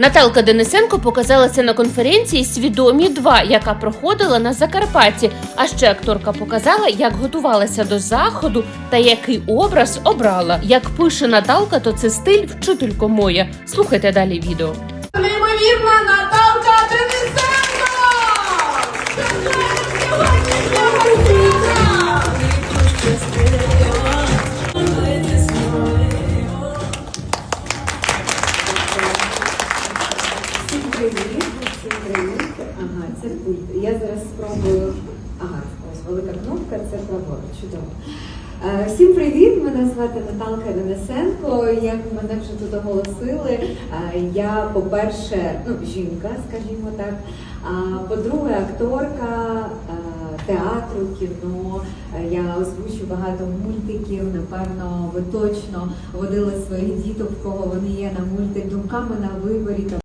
Наталка Денисенко показалася на конференції Свідомі 2 яка проходила на Закарпатті. А ще акторка показала, як готувалася до заходу та який образ обрала. Як пише Наталка, то це стиль вчителько моя. Слухайте далі відео. Неймовірна Наталка Ага, це пульт. Я зараз спробую. Ага, ось велика кнопка, це праворуч. Чудово. Е, Всім привіт! Мене звати Наталка Денисенко. Як мене вже тут оголосили, е, я, по-перше, ну, жінка, скажімо так. А по-друге, акторка е, театру, кіно. Я озвучу багато мультиків. Напевно, ви точно водили своїх діток, в кого вони є на мультик думками на виборі.